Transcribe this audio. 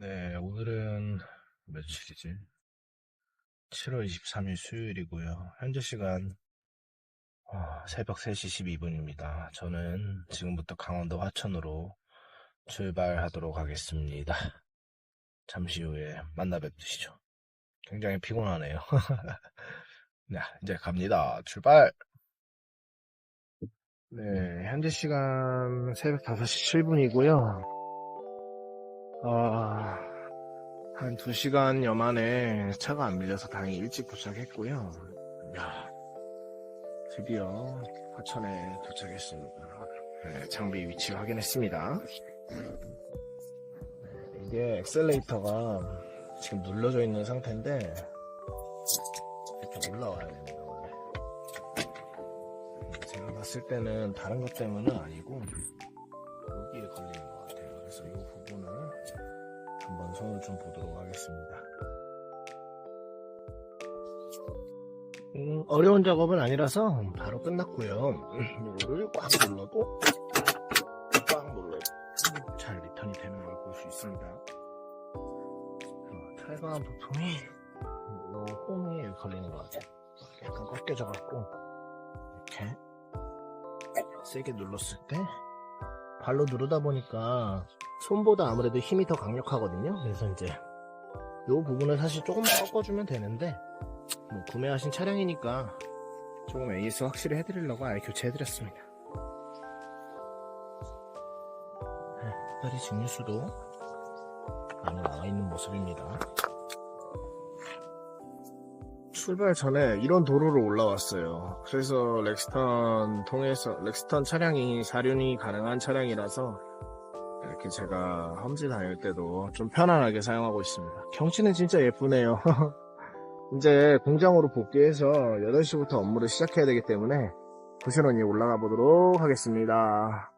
네, 오늘은 며칠이지? 7월 23일 수요일이고요. 현재 시간 어, 새벽 3시 12분입니다. 저는 지금부터 강원도 화천으로 출발하도록 하겠습니다. 잠시 후에 만나 뵙시죠. 굉장히 피곤하네요. 네, 이제 갑니다. 출발! 네, 현재 시간 새벽 5시 7분이고요. 아, 한 2시간여 만에 차가 안 밀려서 다행히 일찍 도착했고요. 야, 드디어 화천에 도착했습니다. 네, 장비 위치 확인했습니다. 네, 이게 엑셀레이터가 지금 눌러져 있는 상태인데 이렇게 올라와야 됩니다. 원래. 제가 봤을 때는 다른 것 때문은 아니고 여기에 걸리는 것 같아요. 그래서 이 한번 손을 좀 보도록 하겠습니다. 음, 어려운 작업은 아니라서 바로 끝났고요. 이거를 꽉 눌러도 꽉 눌러도 잘 리턴이 되는 걸 볼 수 있습니다. 어, 탈거한 부품이 이 홈이 여기 걸리는 것 같아요. 약간 꺾여져갖고 이렇게 세게 눌렀을 때 발로 누르다 보니까 손보다 아무래도 힘이 더 강력하거든요. 그래서 이제 이 부분을 사실 조금 꺾어주면 되는데 뭐 구매하신 차량이니까 조금 AS 확실히 해드리려고 아예 교체해드렸습니다. 네, 다리 직류수도 많이 나와 있는 모습입니다. 출발 전에 이런 도로를 올라왔어요. 그래서 렉스턴 통해서 렉스턴 차량이 사륜이 가능한 차량이라서 이렇게 제가 험지 다닐 때도 좀 편안하게 사용하고 있습니다. 경치는 진짜 예쁘네요. 이제 공장으로 복귀해서 8시부터 업무를 시작해야 되기 때문에 부신원이 올라가 보도록 하겠습니다.